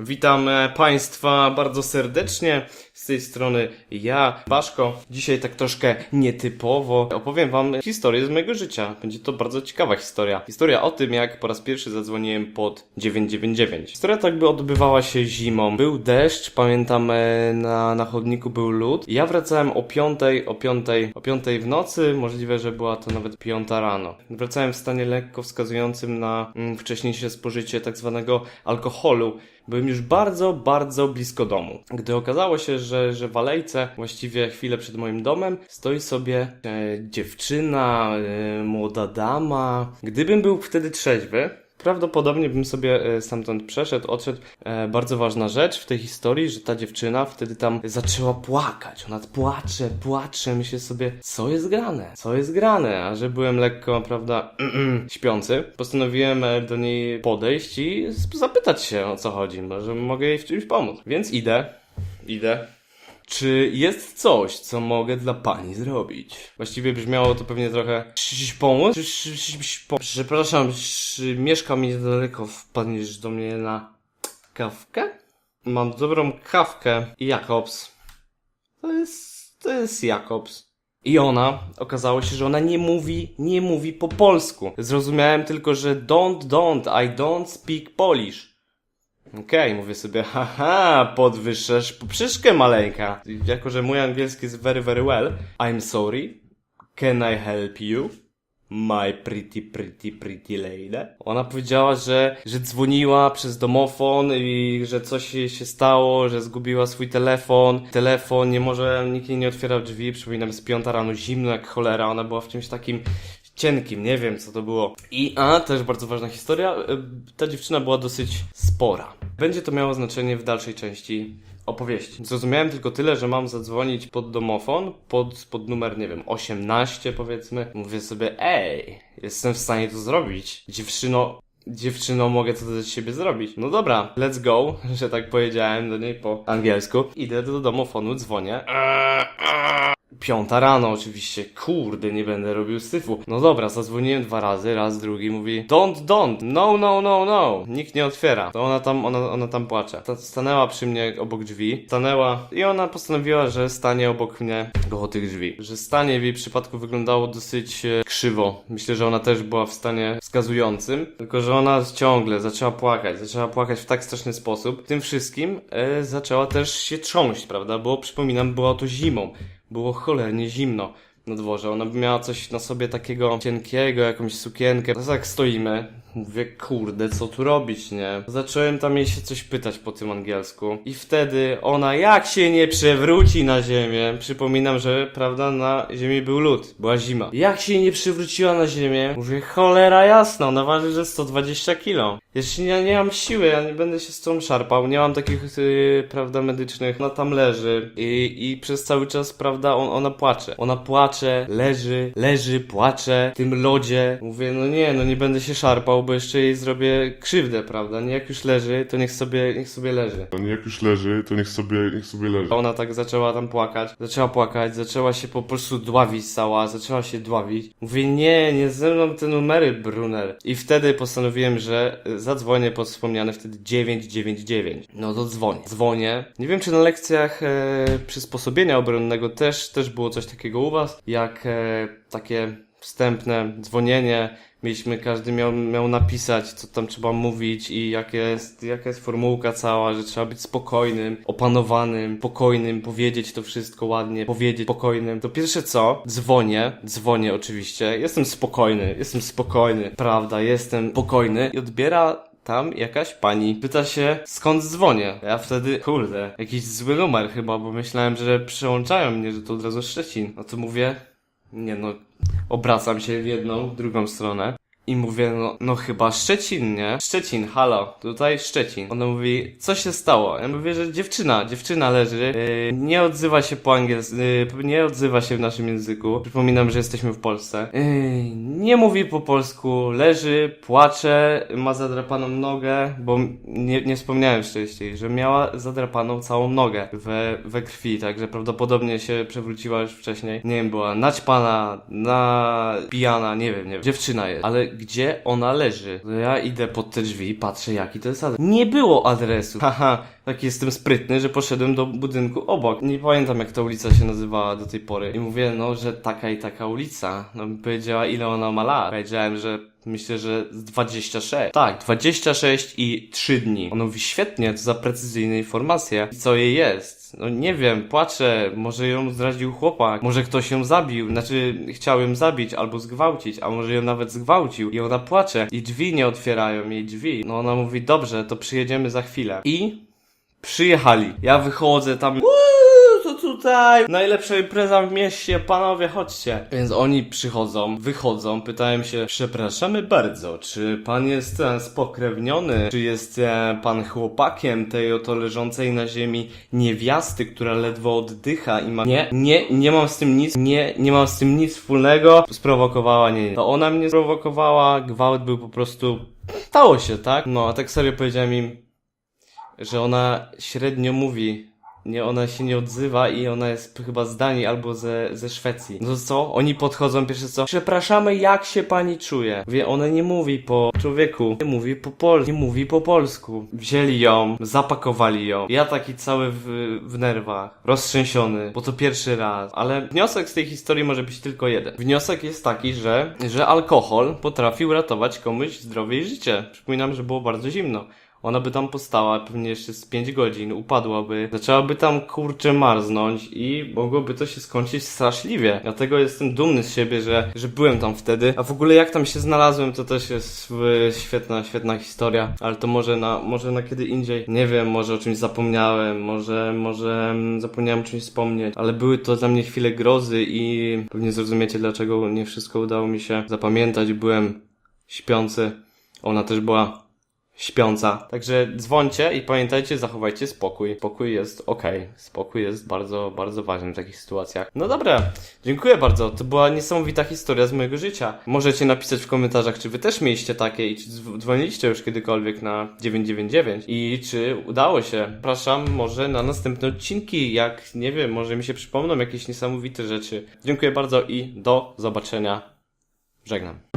Witam Państwa bardzo serdecznie. Z tej strony ja, Baszko. Dzisiaj tak troszkę nietypowo opowiem Wam historię z mojego życia. Będzie to bardzo ciekawa historia. Historia o tym, jak po raz pierwszy zadzwoniłem pod 999. Historia tak by odbywała się zimą. Był deszcz, pamiętam e, na, na chodniku był lód. Ja wracałem o 5, o 5, o 5 w nocy. Możliwe, że była to nawet 5 rano. Wracałem w stanie lekko wskazującym na mm, wcześniejsze spożycie tak zwanego alkoholu. Byłem już bardzo, bardzo blisko domu. Gdy okazało się, że, że w alejce, właściwie chwilę przed moim domem, stoi sobie e, dziewczyna, e, młoda dama. Gdybym był wtedy trzeźwy, Prawdopodobnie bym sobie e, stamtąd przeszedł, odszedł. E, bardzo ważna rzecz w tej historii, że ta dziewczyna wtedy tam zaczęła płakać. Ona płacze, płacze. Myślę sobie, co jest grane? Co jest grane? A że byłem lekko, prawda, śpiący, postanowiłem e, do niej podejść i zapytać się o co chodzi. Może mogę jej w czymś pomóc. Więc idę, idę. Czy jest coś, co mogę dla pani zrobić? Właściwie brzmiało to pewnie trochę. Pomóc? Przepraszam, czy mieszka mi niedaleko wpadniesz do mnie na kawkę? Mam dobrą kawkę. Jakobs. To jest. To jest Jakobs. I ona, okazało się, że ona nie mówi, nie mówi po polsku. Zrozumiałem tylko, że don't, don't, I don't speak Polish. Okej, mówię sobie, haha, podwyższasz poprzeczkę maleńka. Jako, że mój angielski jest very, very well. I'm sorry. Can I help you? My pretty, pretty, pretty lady. Ona powiedziała, że, że dzwoniła przez domofon i że coś jej się stało, że zgubiła swój telefon. Telefon, nie może, nikt jej nie otwierał drzwi. Przypominam, z piąta rano, zimno jak cholera. Ona była w czymś takim cienkim, nie wiem co to było. I, a, też bardzo ważna historia, y, ta dziewczyna była dosyć spora. Będzie to miało znaczenie w dalszej części opowieści. Zrozumiałem tylko tyle, że mam zadzwonić pod domofon, pod, pod numer, nie wiem, 18 powiedzmy. Mówię sobie, ej, jestem w stanie to zrobić. Dziewczyno, Dziewczyno, mogę to dla siebie zrobić. No dobra, let's go, że tak powiedziałem do niej po angielsku. Idę do domofonu, dzwonię. Piąta rano oczywiście, kurde, nie będę robił syfu. No dobra, zadzwoniłem dwa razy, raz, drugi, mówi Don't, don't, no, no, no, no. Nikt nie otwiera. To ona tam, ona, ona tam płacze. Ta stanęła przy mnie obok drzwi, stanęła i ona postanowiła, że stanie obok mnie koło tych drzwi. Że stanie w jej przypadku wyglądało dosyć e, krzywo. Myślę, że ona też była w stanie wskazującym, tylko że ona ciągle zaczęła płakać, zaczęła płakać w tak straszny sposób. Tym wszystkim e, zaczęła też się trząść, prawda, bo przypominam, było to zimą. Było cholernie zimno na dworze. Ona miała coś na sobie takiego cienkiego, jakąś sukienkę. Teraz jak stoimy, mówię, kurde, co tu robić, nie? Zacząłem tam jej się coś pytać po tym angielsku. I wtedy ona, jak się nie przewróci na ziemię, przypominam, że, prawda, na ziemi był lód, była zima. Jak się nie przewróciła na ziemię, mówię, cholera jasna, ona waży, że 120 kilo. Jeszcze nie, nie mam siły, ja nie będę się z tą szarpał, nie mam takich, yy, prawda, medycznych. Ona tam leży i, i przez cały czas, prawda, on, ona płacze. Ona płacze, leży, leży, płacze w tym lodzie. Mówię, no nie, no nie będę się szarpał, bo jeszcze jej zrobię krzywdę, prawda? Nie, jak już leży, to niech sobie, niech sobie leży. On jak już leży, to niech sobie, niech sobie leży. Ona tak zaczęła tam płakać, zaczęła płakać, zaczęła się po prostu dławić cała, zaczęła się dławić. Mówię, nie, nie ze mną te numery, Brunel. I wtedy postanowiłem, że zadzwonię pod wspomniane wtedy 999. No to dzwonię. Dzwonię. Nie wiem, czy na lekcjach e, przysposobienia obronnego też, też było coś takiego u was, jak e, takie wstępne dzwonienie. Mieliśmy, każdy miał, miał napisać, co tam trzeba mówić i jak jest, jaka jest formułka cała, że trzeba być spokojnym, opanowanym, spokojnym, powiedzieć to wszystko ładnie, powiedzieć spokojnym. To pierwsze co, dzwonię, dzwonię oczywiście, jestem spokojny, jestem spokojny, prawda, jestem spokojny i odbiera tam jakaś pani pyta się, skąd dzwonię. Ja wtedy, kurde, jakiś zły numer chyba, bo myślałem, że przełączają mnie, że to od razu Szczecin. No to mówię, nie no, obracam się w jedną, w drugą stronę. I mówię, no, no chyba Szczecin, nie? Szczecin, halo, tutaj Szczecin. Ona mówi, co się stało? Ja mówię, że dziewczyna, dziewczyna leży, yy, nie odzywa się po angielsku, yy, nie odzywa się w naszym języku. Przypominam, że jesteśmy w Polsce. Yy, nie mówi po polsku, leży, płacze, ma zadrapaną nogę, bo nie, nie wspomniałem wcześniej, że miała zadrapaną całą nogę we, we krwi, także prawdopodobnie się przewróciła już wcześniej. Nie wiem, była naćpana, na pijana, nie wiem, nie wiem. Dziewczyna jest, ale gdzie ona leży. Ja idę pod te drzwi, patrzę jaki to jest adres. Nie było adresu. Haha, taki jestem sprytny, że poszedłem do budynku obok. Nie pamiętam jak ta ulica się nazywała do tej pory. I mówię, no, że taka i taka ulica. No mi powiedziała ile ona ma lat. Powiedziałem, że myślę, że z 26. Tak, 26 i 3 dni. Ona mówi, świetnie, to za precyzyjne informacje. I co jej jest? No nie wiem, płaczę, może ją zdradził chłopak, może ktoś ją zabił, znaczy chciał ją zabić albo zgwałcić, a może ją nawet zgwałcił i ona płacze i drzwi nie otwierają jej drzwi. No ona mówi, dobrze, to przyjedziemy za chwilę. I przyjechali. Ja wychodzę tam. Tutaj najlepsza impreza w mieście, panowie, chodźcie. Więc oni przychodzą, wychodzą, pytają się, przepraszamy bardzo, czy pan jest e, spokrewniony, czy jest e, pan chłopakiem tej oto leżącej na ziemi niewiasty, która ledwo oddycha i ma... Nie, nie, nie mam z tym nic, nie, nie mam z tym nic wspólnego. Sprowokowała, nie, nie. To ona mnie sprowokowała, gwałt był po prostu... Stało się, tak? No, a tak serio powiedziałem im, że ona średnio mówi. Nie, ona się nie odzywa i ona jest chyba z Danii albo ze, ze Szwecji. No co? Oni podchodzą pierwsze co? Przepraszamy, jak się pani czuje? Wie, ona nie mówi po człowieku. Nie mówi po pol, nie mówi po polsku. Wzięli ją, zapakowali ją. Ja taki cały w, w nerwach, roztrzęsiony, bo to pierwszy raz. Ale wniosek z tej historii może być tylko jeden. Wniosek jest taki, że, że alkohol potrafił ratować komuś zdrowie i życie. Przypominam, że było bardzo zimno. Ona by tam postała pewnie jeszcze z 5 godzin, upadłaby, zaczęłaby tam kurczę marznąć i mogłoby to się skończyć straszliwie. Dlatego jestem dumny z siebie, że, że byłem tam wtedy. A w ogóle jak tam się znalazłem, to też jest świetna, świetna historia. Ale to może na, może na kiedy indziej. Nie wiem, może o czymś zapomniałem, może, może mm, zapomniałem o czymś wspomnieć. Ale były to dla mnie chwile grozy i pewnie zrozumiecie, dlaczego nie wszystko udało mi się zapamiętać. Byłem śpiący. Ona też była śpiąca. Także dzwońcie i pamiętajcie, zachowajcie spokój. Spokój jest okej. Spokój jest bardzo, bardzo ważny w takich sytuacjach. No dobra, dziękuję bardzo. To była niesamowita historia z mojego życia. Możecie napisać w komentarzach, czy wy też mieliście takie i czy dzw- dzwoniliście już kiedykolwiek na 999 i czy udało się. Zapraszam może na następne odcinki, jak nie wiem, może mi się przypomną jakieś niesamowite rzeczy. Dziękuję bardzo i do zobaczenia. Żegnam.